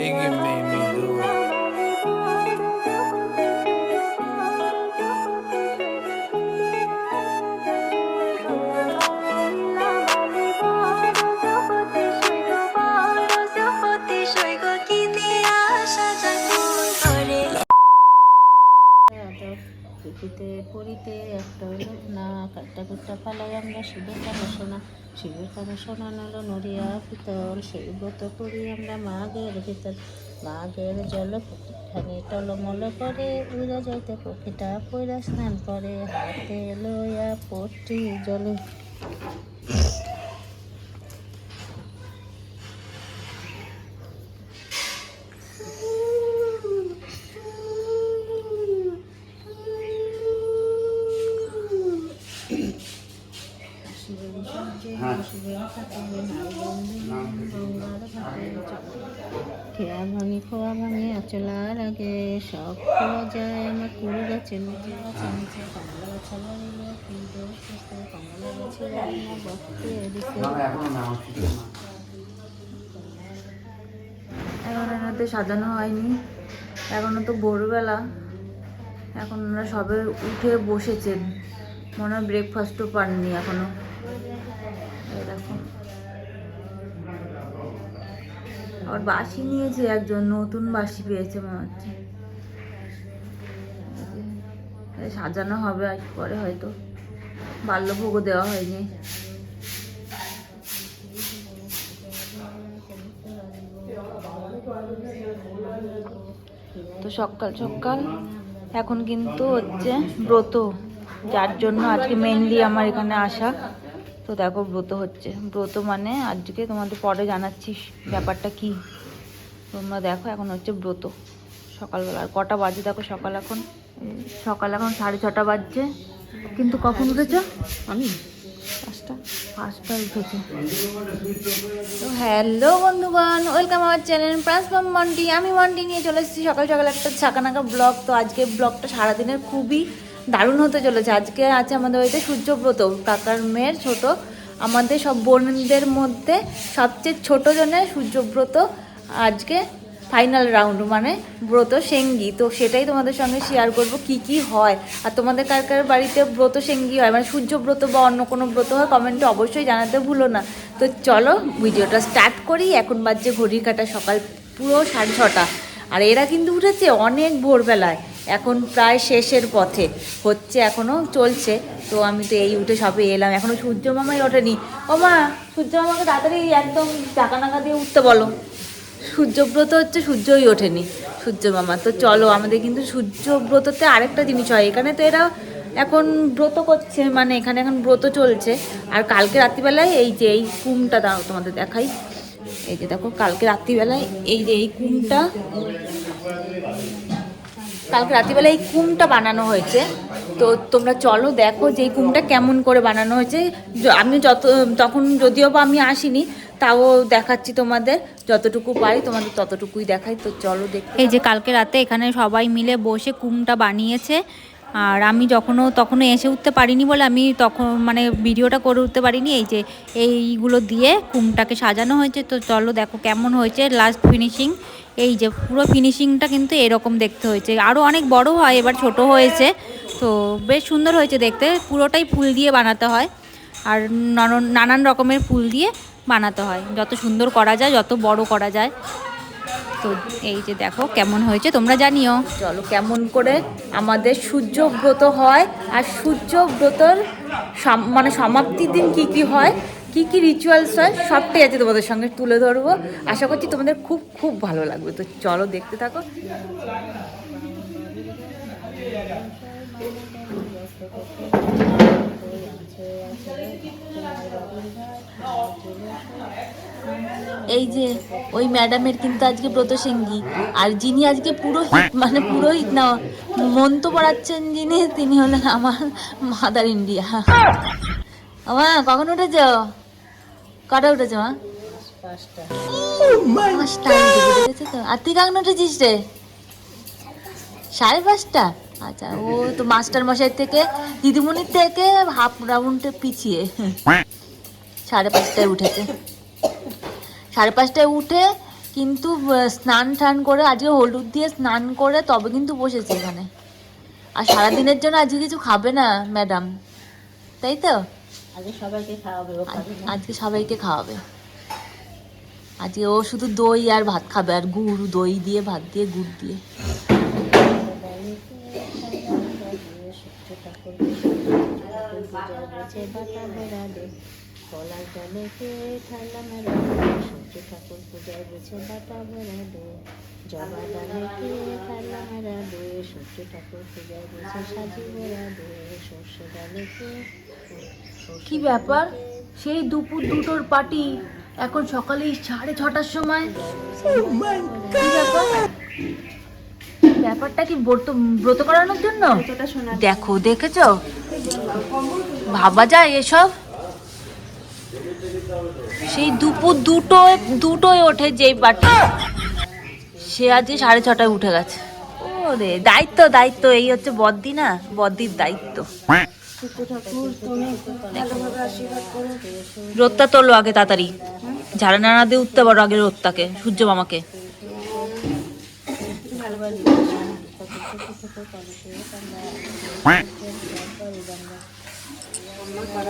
you made me do it. একটা হইল না কাটটা কুটটা পালাই আমরা শিবের কানে শোনা শিবের কানে শোনানো নড়িয়া পিতল, সেই ব্রত মাঘের ভিতর। মাঘের জল টলমল করে, উড়া যাইতে পক্ষীটা পয়রা স্নান করে, হাতে লইয়া পটি জলে। খেয়া ভাঙি খোয়া ভাঙি আচলার আগে সব খোয়া যায় আমার কুল গাছে নিচে গাছে নিচে কমলা গাছে ফুল দোষ কমলা গাছে লড়িনা বসতে এখন এনাতে সাজানো হয়নি। এখনও তো ভোরবেলা এখন ওরা সবে উঠে বসেছেন। মনে হয় ব্রেকফাস্টও পাননি এখনও। আর বাসি নিয়েছে একজন নতুন বাসি পেয়েছে মনে হচ্ছে। সাজানো হবে আজ পরে হয়তো। বাল্যভোগও দেওয়া হয়নি। তো সকাল সকাল এখন কিন্তু হচ্ছে ব্রত, যার জন্য আজকে মেনলি আমার এখানে আসা। তো দেখো ব্রত হচ্ছে। ব্রত মানে আজকে তোমাদের পরে জানাচ্ছি ব্যাপারটা কি। তোমরা দেখো এখন হচ্ছে ব্রত। সকালবেলা আর কটা বাজে দেখো সকাল এখন? সকাল এখন সাড়ে ছটা বাজছে। কিন্তু কখন উঠেছ? আমি? পাঁচটা। উঠেছে। তো হ্যালো বন্ধুগণ ওয়েলকাম আমার চ্যানেল প্রান্সফর্ম মন্টি। আমি মন্টি নিয়ে চলে এসেছি সকাল সকাল একটা ছাকানাকা ব্লগ। তো আজকে ব্লগটা সারাদিনের খুবই দারুণ হতে চলেছে। আজকে আছে আমাদের বাড়িতে সূর্যব্রত, কাকার মেয়ের ছোট। আমাদের সব বোনদের মধ্যে সবচেয়ে ছোট জনের সূর্যব্রত। আজকে ফাইনাল রাউন্ড মানে ব্রত সেঙ্গি। তো সেটাই তোমাদের সঙ্গে শেয়ার করব, কি কি হয়। আর তোমাদের কার কার বাড়িতে ব্রত সেঙ্গি হয়? মানে সূর্য ব্রত বা অন্য কোনো ব্রত হয় কমেন্টে অবশ্যই জানাতে ভুলো না। তো চলো, ভিডিওটা স্টার্ট করি। এখন বাজছে ঘড়ির কাটা সকাল পুরো সাড়ে ছটা। আর এরা কিন্তু উঠেছে অনেক ভোরবেলায়। এখন প্রায় শেষের পথে। হচ্ছে এখনও চলছে। তো আমি তো এই উঠে সবে এলাম। এখনও সূর্য মামাই ওঠেনি। ও মা সূর্য মামাকে তাড়াতাড়ি একদম চাকা নাকা দিয়ে উঠতে বলো। সূর্যব্রত হচ্ছে সূর্যই ওঠেনি। সূর্য মামা তো চলো, আমাদের কিন্তু সূর্যব্রততে আরেকটা জিনিস হয়। এখানে তো এরা এখন ব্রত করছে মানে এখানে এখন ব্রত চলছে। আর কালকে রাত্রিবেলায় এই যে, এই কুমটা দাও, তোমাদের দেখাই। এই যে দেখো, কালকে রাত্রিবেলায় এই যে, এই কুমটা কালকে রাত্রিবেলা এই কুমটা বানানো হয়েছে। তো তোমরা চলো দেখো যে এই কুমটা কেমন করে বানানো হয়েছে। আমি যত তখন যদিও বা আমি আসিনি তাও দেখাচ্ছি তোমাদের। যতটুকু পারি তোমাদের ততটুকুই দেখাই। তো চলো দেখ এই যে কালকে রাতে এখানে সবাই মিলে বসে কুমটা বানিয়েছে। আর আমি যখনও তখনও এসে উঠতে পারিনি বলে আমি তখন মানে ভিডিওটা করে উঠতে পারিনি। এই যে এইগুলো দিয়ে কুমটাকে সাজানো হয়েছে। তো চলো দেখো কেমন হয়েছে লাস্ট ফিনিশিং। এই যে পুরো ফিনিশিংটা কিন্তু এরকম দেখতে হয়েছে। আরও অনেক বড় হয়, এবার ছোট হয়েছে। তো বেশ সুন্দর হয়েছে দেখতে। পুরোটাই ফুল দিয়ে বানাতে হয়। আর নানান- রকমের ফুল দিয়ে বানাতে হয়। যত সুন্দর করা যায়, যত বড় করা যায়। তো এই যে দেখো কেমন হয়েছে, তোমরা জানিও। চলো কেমন করে আমাদের সূর্য ব্রত হয়। আর সূর্য ব্রতর সম- মানে সমাপ্তির দিন কি কি হয়? কি কি রিচুয়ালস হয় সবটাই আছে তোমাদের সঙ্গে তুলে ধরবো। আশা করছি তোমাদের খুব খুব ভালো লাগবে। তো চলো দেখতে থাকো। এই যে ওই ম্যাডামের কিন্তু আজকে ব্রত সিংহি আর যিনি আজকে পুরোহিত মানে পুরোহিত না মন্ত্র পড়াচ্ছেন যিনি তিনি হলেন আমার মাদার ইন্ডিয়া মা কখন উঠেছ? কটা উঠেছ মা? পাঁচটা। পাঁচটা তো? আর তুই উঠেছিস রে? সাড়ে পাঁচটা? আচ্ছা ও তো মাস্টার মশাই থেকে দিদিমণির থেকে হাফ রাউন্ডে পিছিয়ে। সাড়ে পাঁচটায় উঠেছে। সাড়ে পাঁচটায় উঠে কিন্তু স্নান টান করে আজকে হলুদ দিয়ে স্নান করে তবে কিন্তু বসেছে এখানে। আর সারাদিনের জন্য আজকে কিছু খাবে না ম্যাডাম। তাই তো? আগে সবাইকে খাওয়াবে ও খাবে না। আজকে সবাইকে খাওয়াবে। আজকে ও শুধু দই আর ভাত খাবে আর গুড় দই দিয়ে ভাত দিয়ে গুড় দিয়ে। কলার জলে কে ঠান্ডা মেলা সূর্য ঠাকুর পূজায় গেছে বাটা ভরা দে জবা ডালে কে ঠান্ডা মেলা দে সূর্য ঠাকুর পূজায় গেছে সাজি ভরা দে সর্ষে ডালে কে ব্যাপার? সেই দুপুর দুটোর পার্টি এখন সকালে সাড়ে ছটার সময়? ব্যাপারটা কি ব্রত করানোর জন্য? দেখো, দেখেছ? ভাবা যায় এসব? সেই দুপুর দুটোয় দুটোয় ওঠে যেই পার্টি। সে আজকে সাড়ে ছটায় উঠে গেছে। ও রে দায়িত্ব দায়িত্ব, এই হচ্ছে বদ্দি না বদ্দির দায়িত্ব। রোদটা তোলো আগে তাড়াতাড়ি। ঝাড়া নাড়া দিয়ে উঠতে পারো আগে রোদটাকে, সূর্য মামাকে।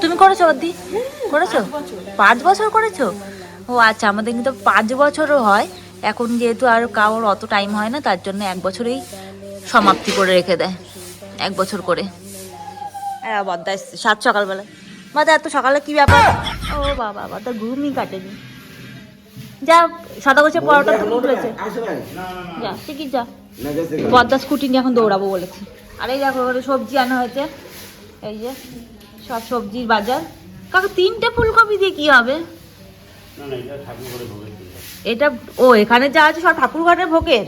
তুমি করেছ অদি করেছ? পাঁচ বছর করেছ? ও আচ্ছা আমাদের কিন্তু পাঁচ বছরও হয়। এখন যেহেতু আর কারোর অত টাইম হয় না, তার জন্য এক বছরেই সমাপ্তি করে রেখে দেয়। এক বছর করে। হ্যাঁ বদ্দা এসছে সাত সকালবেলা বাদা এত সকালে কি ব্যাপার? ও বাবা বাদা ঘুমই কাটেনি। যা সাদা গোছের পরোটা তো উঠেছে যা ঠিকই যা। পদ্মা স্কুটি নিয়ে এখন দৌড়াবো বলেছি। আর এই দেখো ওখানে সবজি আনা হয়েছে। এই যে সব সবজির বাজার। কাকু তিনটে ফুলকপি দিয়ে কি হবে? এটা ও এখানে যা আছে সব ঠাকুর ঘরের ভোগের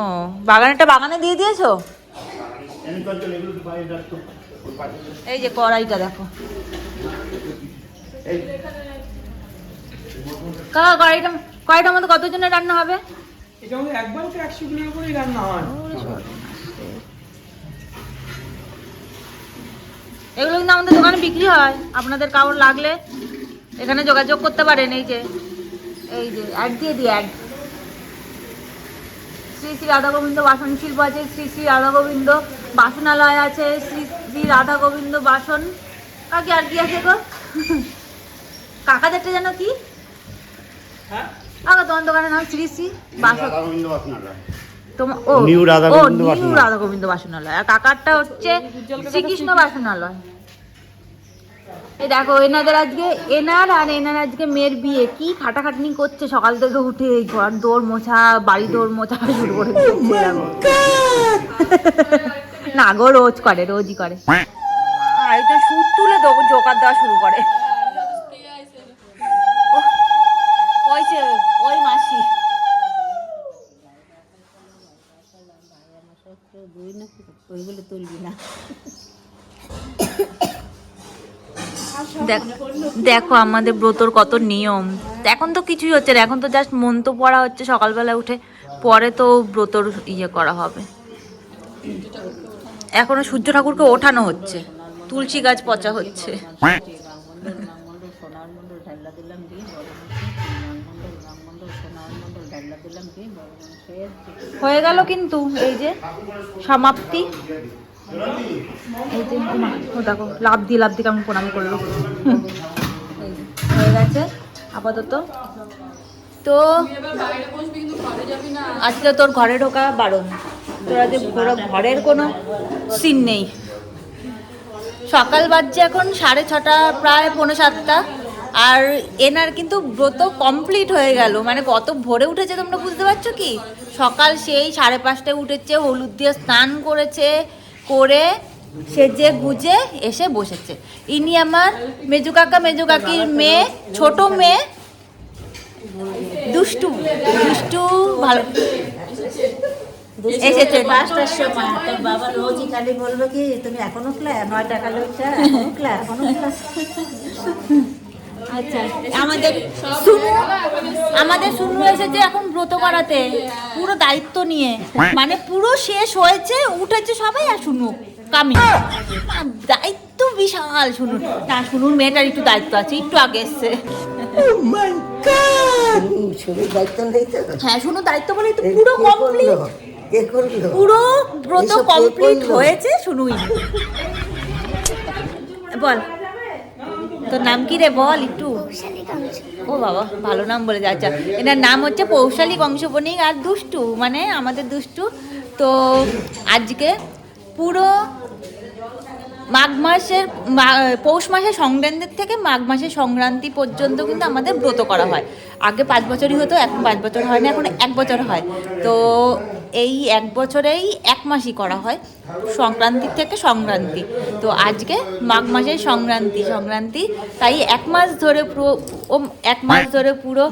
ও বাগানেরটা বাগানে দিয়ে দিয়েছ? এই যে কড়াইটা দেখো। কাকা কড়াইটা কড়াইটার মধ্যে কতজনের রান্না হবে? এটা একবার তো একশো কিলোর করেই রান্না হয়। এগুলো কিন্তু আমাদের দোকানে বিক্রি হয়। আপনাদের কারোর লাগলে এখানে যোগাযোগ করতে পারেন। এই যে এই যে অ্যাড দিয়ে দিই অ্যাড শ্রী শ্রী রাধা গোবিন্দ বাসন শিল্প আছে। শ্রী শ্রী রাধা গোবিন্দ বাসনালয় আছে শ্রী শ্রী রাধা গোবিন্দ বাসন। কাকি আর কি আছে গো? কাকাদেরটা যেন কি? হ্যাঁ? কাকা তোমার দোকানের নাম শ্রী শ্রী বাসন। তোমার ও রাধা গোবিন্দ নিউ বাসনালয়। রাধা গোবিন্দ বাসনালয়। আর কাকারটা হচ্ছে শ্রীকৃষ্ণ বাসনালয়। এই দেখো এনাদের আজকে এনার আর এনার আজকে মেয়ের বিয়ে। কি খাটাখাটনি করছে সকাল থেকে উঠে এই ঘর দৌড় মোছা বাড়ি দৌড় মোছা শুরু করে। না গো রোজ করে রোজই করে। আর এটা সুর তুলে দেবো জোকার দেওয়া শুরু করে। ওই যে ওই মাসি। ওইগুলো তুলবি না দেখ- দেখো আমাদের ব্রতর কত নিয়ম। এখন তো কিছুই হচ্ছে না এখন তো জাস্ট মন তো পড়া হচ্ছে সকালবেলা উঠে পরে তো ব্রতর ইয়ে করা হবে। এখনও সূর্য ঠাকুরকে ওঠানো হচ্ছে। তুলসী গাছ পচা হচ্ছে। হয়ে গেল কিন্তু এই যে সমাপ্তি। ও দেখো লাভ দিয়ে লাভ দিয়ে কেমন প্রণাম করল। হয়ে গেছে, আপাতত। তো আজকে তোর ঘরে ঢোকা বারণ। তোরা যে তোরা ঘরের কোনো সিন নেই। সকাল বাজছে এখন সাড়ে ছটা, প্রায় পৌনে সাতটা, আর এনার কিন্তু ব্রত কমপ্লিট হয়ে গেল। মানে কত ভোরে উঠেছে তোমরা বুঝতে পারছ কি? সকাল সেই সাড়ে পাঁচটায় উঠেছে, হলুদ দিয়ে স্নান করেছে, করে সেজে গুজে এসে বসেছে। ইনি আমার মেজু কাকা, মেজু কাকির মেয়ে, ছোট মেয়ে। দুষ্টু দুষ্টু ভালো। এসেছে। পাঁচটার সময় তোর বাবা রোজই খালি বলবে কি তুমি এখনও ক্লা নয় টাকা লোকটা এখনও ক্লা এখনও ক্লা আচ্ছা আমাদের শুনু আমাদের শুনু এসেছে এখন ব্রত করাতে। পুরো দায়িত্ব নিয়ে। মানে পুরো শেষ হয়েছে উঠেছে সবাই আর শুনু কামি। দায়িত্ব বিশাল শুনুন না শুনুন মেয়েটার একটু দায়িত্ব আছে একটু আগে এসছে। তো হ্যাঁ শুনো দায়িত্ব বলে তো পুরো কমপ্লিট? কে করল? পুরো ব্রত কমপ্লিট হয়েছে শুনুই। বল। তোর নাম কি রে বল একটু? ও বাবা ভালো নাম বলে আচ্ছা এনার নাম হচ্ছে পৌশালী বংশবণিক আর দুষ্টু মানে আমাদের দুষ্টু। তো আজকে পুরো মাঘ মাসের পৌষ মাসের সংক্রান্তির থেকে মাঘ মাসের সংক্রান্তি পর্যন্ত কিন্তু আমাদের ব্রত করা হয়। আগে পাঁচ বছরই হতো এখন পাঁচ বছর হয় না এখন এক বছর হয়। তো এই এক বছরেই এক মাসই করা হয় সংক্রান্তি থেকে সংক্রান্তি। তো আজকে মাঘ মাসের সংক্রান্তি সংক্রান্তি তাই এক মাস ধরে পুরো ও এক মাস ধরে পুরো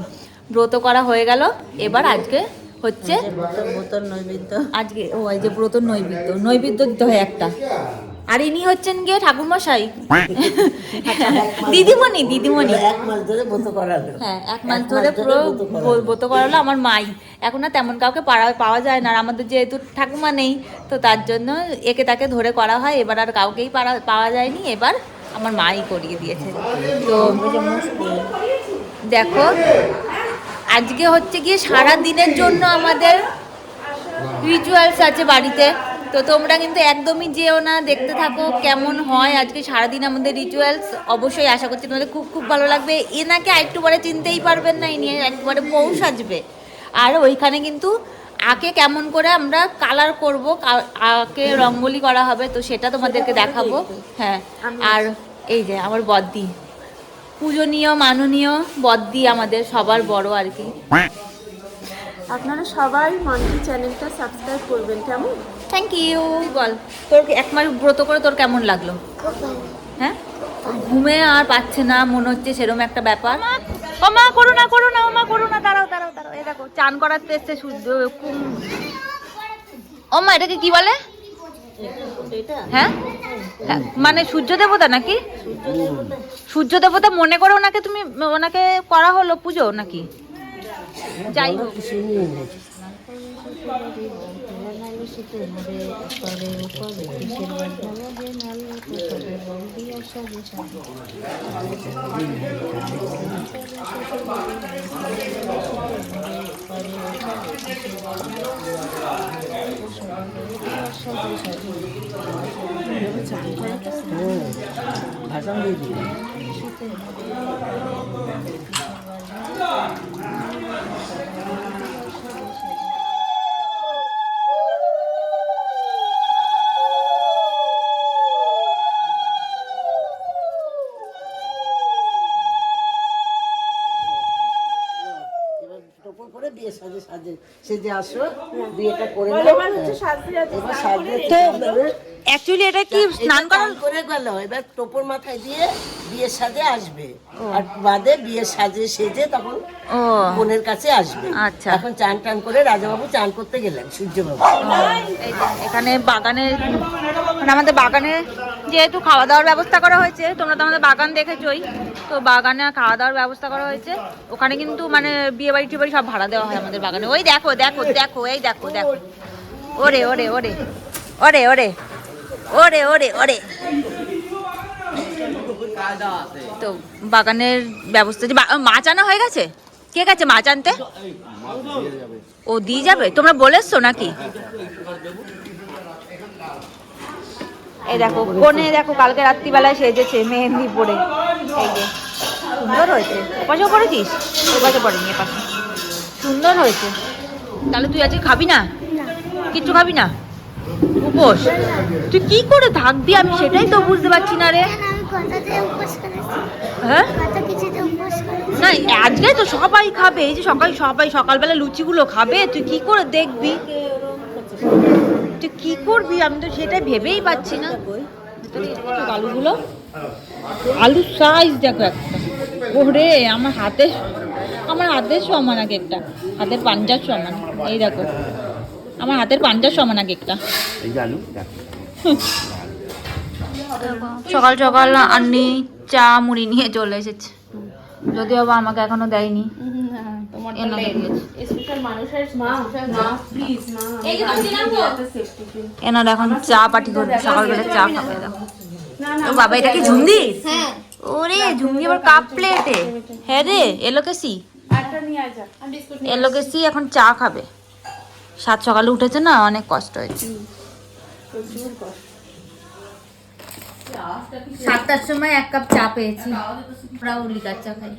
ব্রত করা হয়ে গেল। এবার আজকে হচ্ছে ব্রত বোতল নৈবেদ্য। আজকে ও এই যে ব্রত নৈবেদ্য নৈবেদ্য দিতে হয় একটা। আর ইনি হচ্ছেন গিয়ে ঠাকুরমশাই। দিদিমণি দিদিমণি। এক মাস ধরে ব্রত করালো। হ্যাঁ এক মাস ধরে পুরো ব্রত করালো। আমার মাই। এখন আর তেমন কাউকে পাড়া পাওয়া যায় না আর আমাদের যেহেতু ঠাকুমা নেই তো তার জন্য একে তাকে ধরে করা হয়। এবার আর কাউকেই পাড়া পাওয়া যায়নি। এবার আমার মাই করিয়ে দিয়েছে। তো দেখো আজকে হচ্ছে গিয়ে সারা দিনের জন্য আমাদের রিচুয়ালস আছে বাড়িতে। তো তোমরা কিন্তু একদমই যেও না, দেখতে থাকো কেমন হয় আজকে সারাদিন আমাদের রিচুয়ালস অবশ্যই আশা করছি তোমাদের খুব খুব ভালো লাগবে। এনাকে একটু পরে চিনতেই পারবেন না, ইনি একবারে পৌষ আসবে আর ওইখানে কিন্তু আকে কেমন করে আমরা কালার করব আকে রঙ্গোলি করা হবে, তো সেটা তোমাদেরকে দেখাবো। হ্যাঁ আর এই যে আমার বদ্দি। পূজনীয়, মাননীয় বদ্দি আমাদের সবার বড় আর কি। আপনারা সবাই মন্টি চ্যানেলটা সাবস্ক্রাইব করবেন, কেমন? থ্যাংক ইউ বল তোর এক মাস ব্রত করে তোর কেমন লাগল? হ্যাঁ? ঘুমে আর পাচ্ছে না মনে হচ্ছে সেরকম একটা ব্যাপার। ও মা করো না করো না ও মা করো না দাঁড়াও দাঁড়াও দাঁড়াও এই দেখো চান করাতে এসছে সূর্য ও মা এটাকে কি বলে? হ্যাঁ? হ্যাঁ, মানে সূর্য দেবতা নাকি? সূর্য দেবতা মনে করে ওনাকে তুমি ওনাকে করা হলো পুজো নাকি? যাই হোক। 오, 가상비비. সাজে আসো বিয়েটা করে নাও। এবার অ্যাকচুয়ালি এটা কি স্নান করা স্নান করে গেল। এবার টোপর মাথায় দিয়ে বিয়ের সাজে আসবে। আর বাদে বিয়ের সাজে সেজে তখন ও। বোনের কাছে আসবে। আচ্ছা। এখন চান টান করে রাজাবাবু চান করতে গেলেন সূর্যবাবু। এখানে বাগানে মানে আমাদের বাগানে যেহেতু খাওয়া দাওয়ার ব্যবস্থা করা হয়েছে, তোমরা তো আমাদের বাগান দেখেছই। তো বাগানে খাওয়া দাওয়ার ব্যবস্থা করা হয়েছে। ওখানে কিন্তু মানে বিয়ে বাড়ি টিয়ে বাড়ি সব ভাড়া দেওয়া হয় আমাদের বাগানে। ওই দেখো দেখো দেখো, এই দেখো দেখো। ওরে ওরে ওরে ওরে ওরে ওরে ওরে ওরে। তো বাগানের ব্যবস্থা যে মাছ আনা হয়ে গেছে? কে গেছে মাছ আনতে? ও দিয়ে যাবে। তোমরা বলেছ নাকি? এই দেখো কোনে দেখো কালকে রাত্রিবেলায় সেজেছে মেহেন্দি পরে। এই যে সুন্দর হয়েছে। ওপাশেও পড়েছিস ওপাশে পড়েনি এপাশে। সুন্দর হয়েছে। তাহলে তুই আজকে খাবি না? কিচ্ছু খাবি না? উপোস। তুই কি করে থাকবি আমি সেটাই তো বুঝতে পারছি না রে। হ্যাঁ? না আজকে তো সবাই খাবে। এই যে সকাল সবাই সকালবেলা লুচিগুলো খাবে। তুই কি করে দেখবি? তুই কি করবি? আমি তো সেটাই ভেবেই পাচ্ছি না। আলুগুলো? আলু সাইজ দেখো একটা। ওরে আমার হাতে আমার হাতের সমান এক একটা। হাতের পাঞ্জার সমান। এই দেখো। আমার হাতের পাঞ্জার সমান এক একটা। সকাল সকাল আন্নি চা মুড়ি নিয়ে চলে এসেছে। যদিও বা আমাকে এখনও দেয়নি। এনার এখন চা পাটি করবে সকালবেলা চা খাবে দেখো। ও বাবা এটা কি ঝুন্দি ওরে ঝুমকি আবার কাপ প্লেটে হ্যাঁ রে এলোকে সি। এলোকে সি এখন চা খাবে। সাত সকালে উঠেছে না অনেক কষ্ট হয়েছে। সাতটার সময় এক কাপ চা পেয়েছি। আমরাও লিকার চা খাই।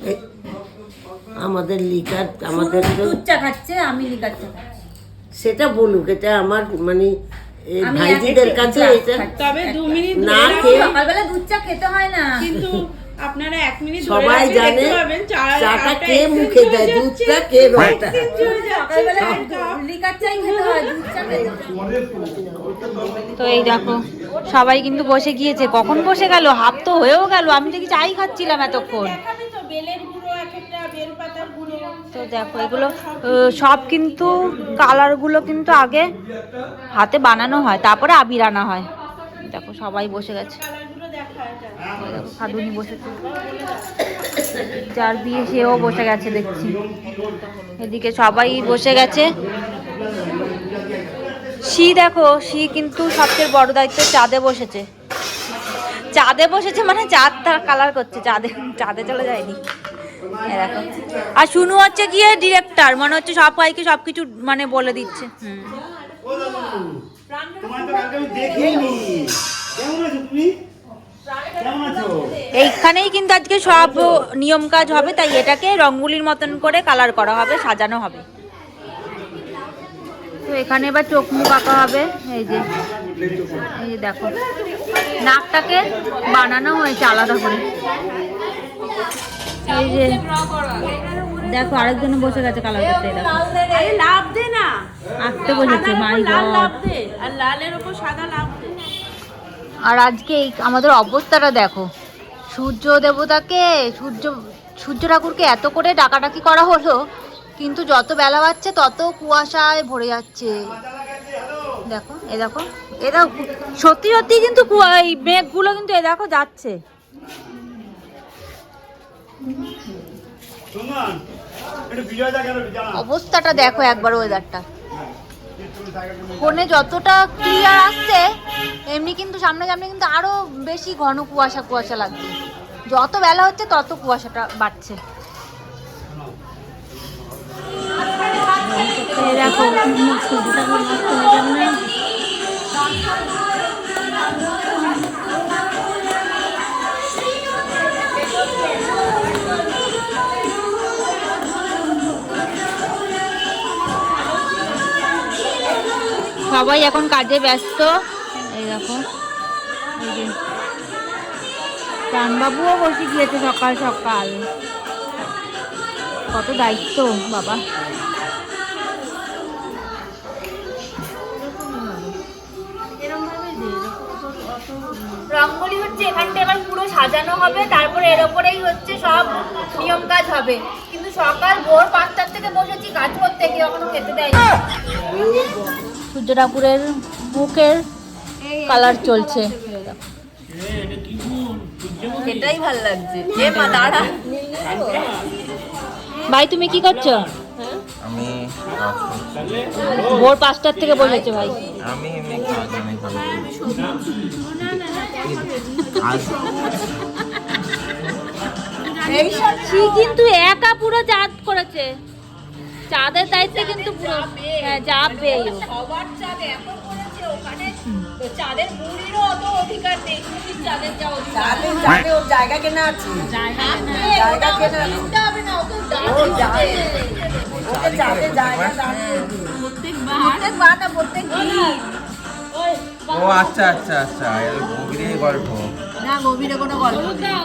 আমাদের লিকার আমাদের দুধ চা খাচ্ছে আমি লিকার চা খাচ্ছি। সেটা বলুক এটা আমার মানে ভাইজিদের কাছে এটা তবে দু মিনিট না খেয়ে সকালবেলা দুধ চা খেতে হয় না। কিন্তু আপনারা এক মিনিট সবাই জানে চাটা কে মুখে দেয় দুধটা কে রংটা? হয় তো এই দেখো সবাই কিন্তু বসে গিয়েছে। কখন বসে গেল? হাফ তো হয়েও গেল। আমি দেখি চাই খাচ্ছিলাম এতক্ষণ। তো দেখো এগুলো সব কিন্তু কালারগুলো কিন্তু আগে হাতে বানানো হয় তারপরে আবির আনা হয়। দেখো সবাই বসে গেছে। খাদুনি বসেছে। যার বিয়ে সেও বসে গেছে, দেখছি। এদিকে সবাই বসে গেছে। শি দেখো, শি কিন্তু সবচেয়ে বড় দায়িত্ব চাঁদে বসেছে। চাঁদে বসেছে মানে চাঁদ তার কালার করছে, চাঁদে চাঁদে চলে যায়নি। আর শুনু হচ্ছে গিয়ে ডিরেক্টর মনে হচ্ছে সব সবাইকে সবকিছু মানে বলে দিচ্ছে। এইখানেই কিন্তু আজকে সব নিয়ম কাজ হবে তাই এটাকে রঙ্গুলির মতন করে কালার করা হবে সাজানো হবে। তো এখানে এবার চোখ মুখ আঁকা হবে এই যে। এই যে দেখো। নাকটাকে বানানো হয়েছে আলাদা করে। এই যে দেখো আরেকজন বসে গেছে কালার করতে দেখো। আরে লাভ দে না। আঁকতে বসেছে মাই গড আর লালের উপর সাদা লাভ দে। আর আজকে এই আমাদের অবস্থাটা দেখো। সূর্য দেবতাকে সূর্য সূর্য ঠাকুরকে এত করে ডাকাডাকি করা হলো কিন্তু যত বেলা বাড়ছে তত কুয়াশায় ভরে যাচ্ছে। দেখো এ দেখো এটা সত্যি সত্যি কিন্তু এই মেঘগুলো কিন্তু এ দেখো যাচ্ছে। অবস্থাটা দেখো একবার ওয়েদারটা ফোনে যতটা ক্লিয়ার আসছে, এমনি কিন্তু সামনে সামনে কিন্তু আরও বেশি ঘন কুয়াশা কুয়াশা লাগছে। যত বেলা হচ্ছে, তত কুয়াশাটা বাড়ছে। দেখো সবাই এখন কাজে ব্যস্ত। এই দেখো। প্রাণবাবুও বসে গিয়েছে সকাল সকাল। কত দায়িত্ব, বাবা। রঙ্গলি হচ্ছে, এখানটা এবার পুরো সাজানো হবে, তারপরে এর ওপরেই হচ্ছে সব নিয়ম কাজ হবে। কিন্তু সকাল ভোর পাঁচটার থেকে বসেছি, কাজ করতে, কেউ এখনও খেতে দেয়নি। সূর্য ঠাকুরের মুখের কালার চলছে। এটাই ভালো লাগছে। এ মা দাঁড়া। ভাই তুমি কি করছ? আমি ভোর পাঁচটার থেকে বসেছে ভাই। আমি কিন্তু একা পুরো চাঁদ করেছে। চাঁদের দায়িত্বে কিন্তু পুরো হ্যাঁ যাবে সবার চাঁদ এত করেছে ওখানে চাঁদের বুড়িরও অত অধিকার নেই তুমি চাঁদের যাও যাবে যাবে ওর জায়গা কেনা আছে। জায়গা কেনা আছে। হবে না ওকে যাবে ওকে যাবে জায়গা প্রত্যেকবার। না প্রত্যেক দিন ও আচ্ছা আচ্ছা আচ্ছা গভীরে গল্প। না গভীরে কোনো গল্প নেই।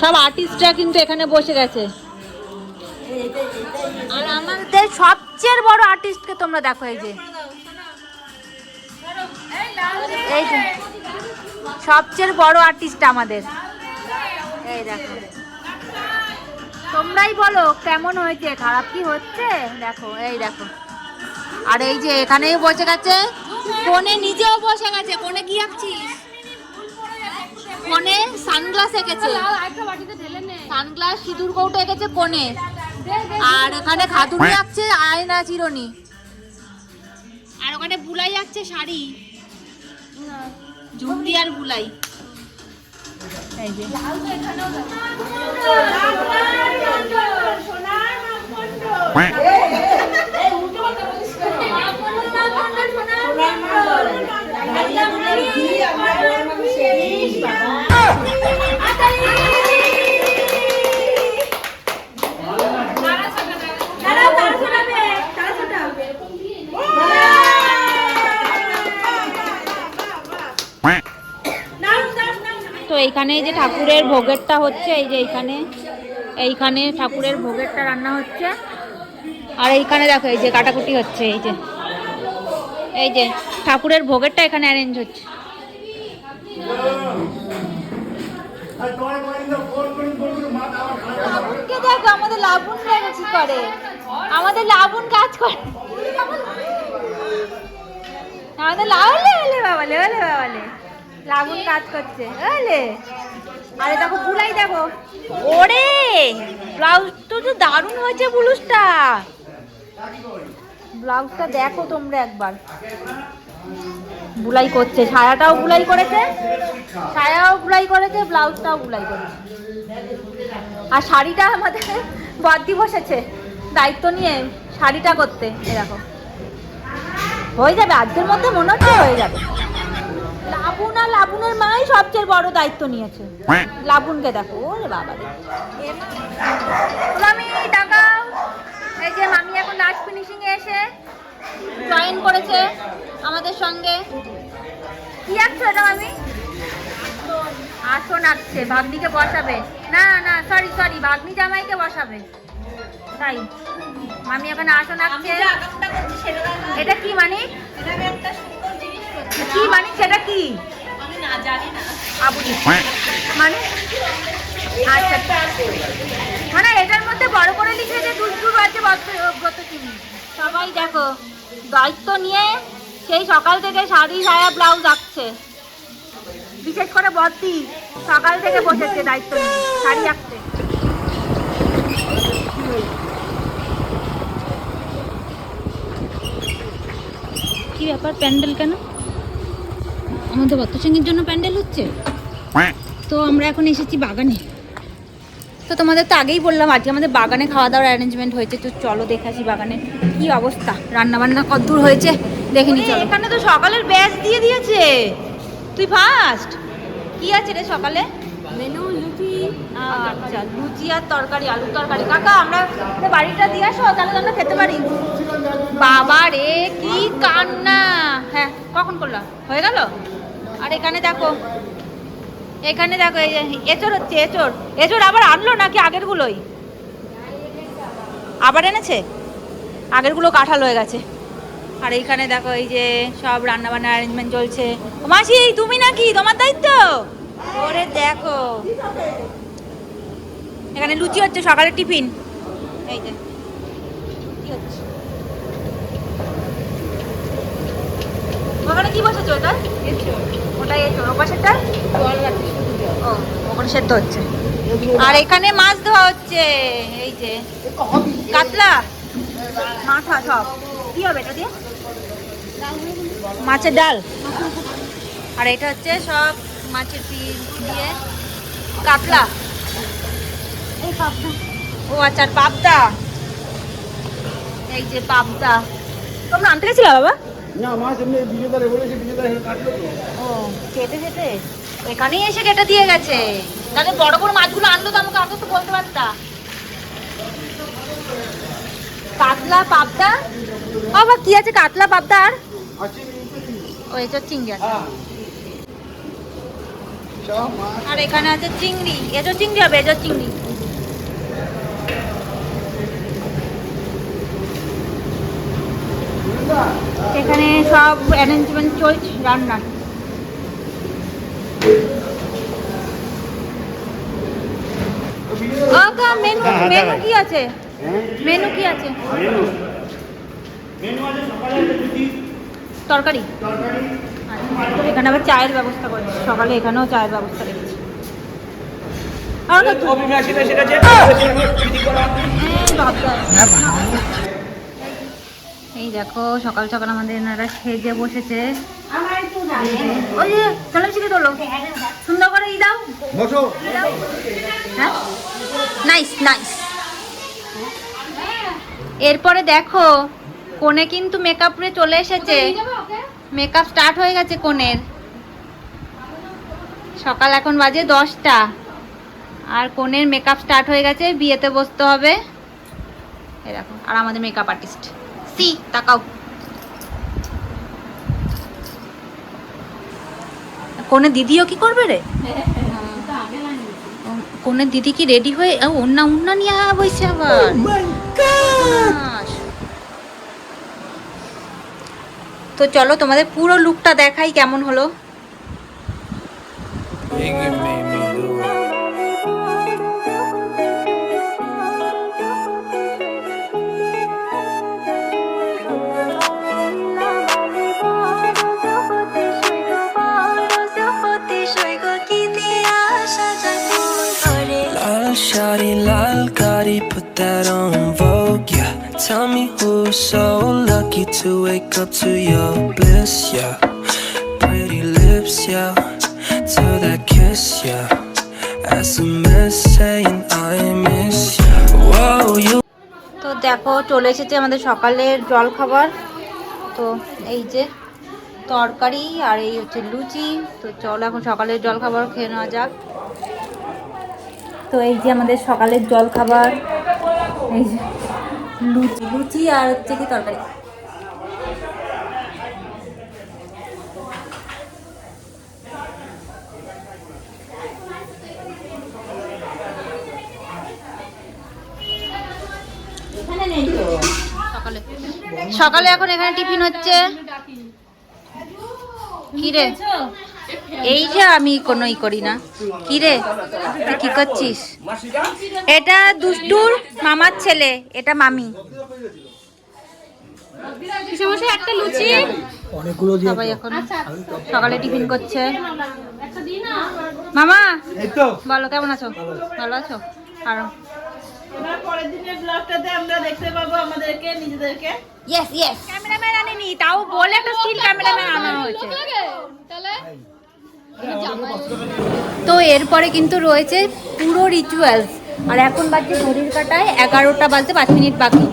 সব আর্টিস্টরা কিন্তু এখানে বসে গেছে। আর আমাদের সবচেয়ে বড় আর্টিস্টকে তোমরা দেখো, এই যে। এই যে। সবচেয়ে বড় আর্টিস্ট আমাদের। এই দেখো। তোমরাই বলো, কেমন হয়েছে? খারাপ কি হচ্ছে? দেখো, এই দেখো। আর এই যে এখানেই বসে গেছে। কোনে নিজেও বসে গেছে কোনে কি আঁকছিস? কোনে সানগ্লাস এঁকেছে। সানগ্লাস সিঁদুর কৌটো এঁকেছে কোনে। আর ওখানে খাতুনি আঁকছে আয়না চিরনি। আর ওখানে বুলাই আঁকছে শাড়ি। জুন্দি আর বুলাই এই এই যে ঠাকুরের ভোগেরটা হচ্ছে, এই যে এইখানে এইখানে ঠাকুরের ভোগেরটা রান্না হচ্ছে। আর এইখানে দেখো, এই যে কাটাকুটি হচ্ছে, এই যে। এই যে ঠাকুরের ভোগেরটা এখানে অ্যারেঞ্জ হচ্ছে। আমাদের কি করে? আমাদের লাবণ কাজ করে। আমাদের লাউলে বাবালে লাবণ কাজ করছে। ওলে আরে দেখো বুলাই দেখো। ওরে ব্লাউজ তো তো দারুণ হয়েছে ব্লাউজটা ব্লাউজটা দেখো তোমরা একবার। বুলাই করছে। ছায়াটাও বুলাই করেছে। ছায়াও বুলাই করেছে ব্লাউজটাও বুলাই করেছে। আর শাড়িটা আমাদের বদ্দি বসেছে। দায়িত্ব নিয়ে শাড়িটা করতে। এরকম হয়ে যাবে আজকের মধ্যে মনে হচ্ছে হয়ে যাবে। লাবুন আর লাবুনের মাই সবচেয়ে বড় দায়িত্ব নিয়েছে। লাবুনকে দেখো ওরে বাবা রে। আমি টাকাও এই যে মামি এখন লাস্ট ফিনিশিং এ এসে জয়েন করেছে আমাদের সঙ্গে। কি আঁকছো এটা মামি? আসন আঁকছে ভাগ্নিকে বসাবে। না না সরি সরি ভাগ্নি জামাইকে বসাবে। তাই। মামি এখন আসন আঁকছে এটা কি মানে? কি মানে সেটা কি? আবুজি মানে? আচ্ছা। মানে এটার মধ্যে বড় করে লিখেছে দুধপুর আছে ব্রত চিনি সবাই দেখো দায়িত্ব নিয়ে সেই সকাল থেকে শাড়ি সায়া ব্লাউজ আঁকছে। বিশেষ করে বদ্দি সকাল থেকে বসেছে দায়িত্ব নিয়ে শাড়ি আঁকতে। কি ব্যাপার প্যান্ডেল কেন? আমাদের বত্তসঙ্গীর জন্য প্যান্ডেল হচ্ছে? তো আমরা এখন এসেছি বাগানে। তো তোমাদের তো আগেই বললাম আজকে আমাদের বাগানে খাওয়া দাওয়ার অ্যারেঞ্জমেন্ট হয়েছে তো চলো দেখে আসি বাগানে কি অবস্থা। রান্না বান্না কতদূর হয়েছে? দেখে নি চলো। এখানে তো সকালের ব্যাচ দিয়ে দিয়েছে। তুই ফার্স্ট কি আছে রে সকালে? মেনু লুচি আচ্ছা লুচি আর তরকারি আলু তরকারি। কাকা আমরা বাড়িটা দিয়ে আসো তাহলে তো আমরা খেতে পারি। বাবা রে কি কান্না। হ্যাঁ কখন করলাম হয়ে গেল? আর এখানে দেখো এখানে দেখো এচোর হচ্ছে এচোর এচোর আবার আনলো নাকি আগেরগুলোই? আবার এনেছে? আগেরগুলো কাঁঠাল হয়ে গেছে। আর এইখানে দেখো, এই যে সব রান্না বান্না অ্যারেঞ্জমেন্ট চলছে। ও মাসি, তুমি নাকি? তোমার দায়িত্ব? ওরে দেখো। এখানে লুচি হচ্ছে, সকালের টিফিন। এই যে কি হচ্ছে। ওখানে কি বসেছো ওটা? ওটা এঁচোড় ও পাশেরটা ও, ওখানে সেদ্ধ হচ্ছে। আর এখানে মাছ ধোয়া হচ্ছে, এই যে। কাতলা? মাথা সব। কি হবে এটা দিয়ে? মাছের ডাল। আর এটা হচ্ছে সব মাছের পিস দিয়ে কাতলা। ও আচ্ছা পাবদা। এই যে পাবদা। তোমরা আনতে গেছিলে বাবা? না মাছ এমনি বিজেতারে বলেছে বিজেতারে কাটলো ও কেটে কেটে এখানেই এসে কেটে দিয়ে গেছে। তাহলে বড় বড় মাছগুলো আনলো তো আমাকে আগে বলতে পারতা? কাতলা পাবদা? বাবা কি আছে কাতলা পাবদা আর ও এটা চিংড়ি আছে। আর এখানে আছে চিংড়ি। এজো চিংড়ি হবে এজো চিংড়ি। এখানে সব অ্যারেঞ্জমেন্ট চলছে রান্নার মেনু মেনু কি আছে? মেনু কি আছে? তরকারি? আচ্ছা, এখানে আবার চায়ের ব্যবস্থা করেছে। সকালে এখানেও চায়ের ব্যবস্থা রেখেছি। আর তো কপি ম্যাচ সেটা সেটা যে এই দেখো সকাল সকাল আমাদের এনারা সেজে বসেছে। ওই যে চলো শিখে তোলো। সুন্দর করে ই দাও। হ্যাঁ? নাইস নাইস এরপরে দেখো কোণে কিন্তু মেকআপ রে চলে এসেছে। মেকআপ স্টার্ট হয়ে গেছে কোণের। সকাল এখন বাজে দশটা। আর কোণের মেকআপ স্টার্ট হয়ে গেছে বিয়েতে বসতে হবে। এরকম আর আমাদের মেকআপ আর্টিস্ট সি তাকাও। কোনে দিদিও কি করবে রে? কোনে দিদি কি রেডি হয়ে ওন্না উন্না নিয়ে বইছে আবার? সর্বনাশ। তো চলো তোমাদের পুরো লুকটা দেখাই কেমন হলো। That on Vogue, yeah. Tell me who's so lucky to wake up to your bliss, yeah. Pretty lips, yeah. To that kiss, yeah. SMS saying I miss you. Whoa, you. তো দেখো চলে এসেছে আমাদের সকালের জল খাবার তো এই যে তরকারি আর এই হচ্ছে লুচি তো চলো এখন সকালের জল খাবার খেয়ে নেওয়া যাক তো এই যে আমাদের সকালের জল খাবার এই যে লুচি লুচি আর হচ্ছে কি তরকারি। সকালে। সকালে এখন এখানে টিফিন হচ্ছে। কি রে? এই যে আমি কোনো ই করি না। কি রে? তুই কি করছিস? এটা দুষ্টুর মামার ছেলে এটা মামি। একটা লুচি। সবাই এখন সকালে টিফিন করছে। মামা বলো কেমন আছো? ভালো আছো। আর পরের দিনের ব্লগটাতে আমরা দেখতে পাবো আমাদেরকে নিজেদেরকে। ইয়েস ইয়েস ক্যামেরাম্যান আনেনি তাও বলে একটা স্টিল ক্যামেরাম্যান আনা হয়েছে। তো এরপরে কিন্তু রয়েছে পুরো রিচুয়ালস আর এখন বাজছে ঘড়ির কাটায় এগারোটা বাজতে পাঁচ মিনিট বাকি।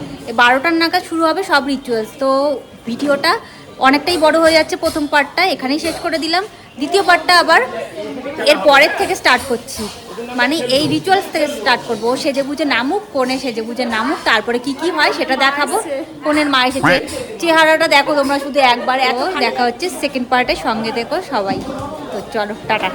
বারোটার নাগাদ শুরু হবে সব রিচুয়ালস তো ভিডিওটা অনেকটাই বড় হয়ে যাচ্ছে প্রথম পার্টটা এখানেই শেষ করে দিলাম। দ্বিতীয় পার্টটা আবার এর পরের থেকে স্টার্ট করছি। মানে এই রিচুয়ালস থেকে স্টার্ট করব। ও সেজে বুঝে নামুক কোণে সেজে বুঝে নামুক তারপরে কি কি হয় সেটা দেখাবো। কোণের মা এসেছে। চেহারাটা দেখো তোমরা শুধু একবার। এত দেখা হচ্ছে সেকেন্ড পার্টের সঙ্গে দেখো সবাই। তো চলো টাটা।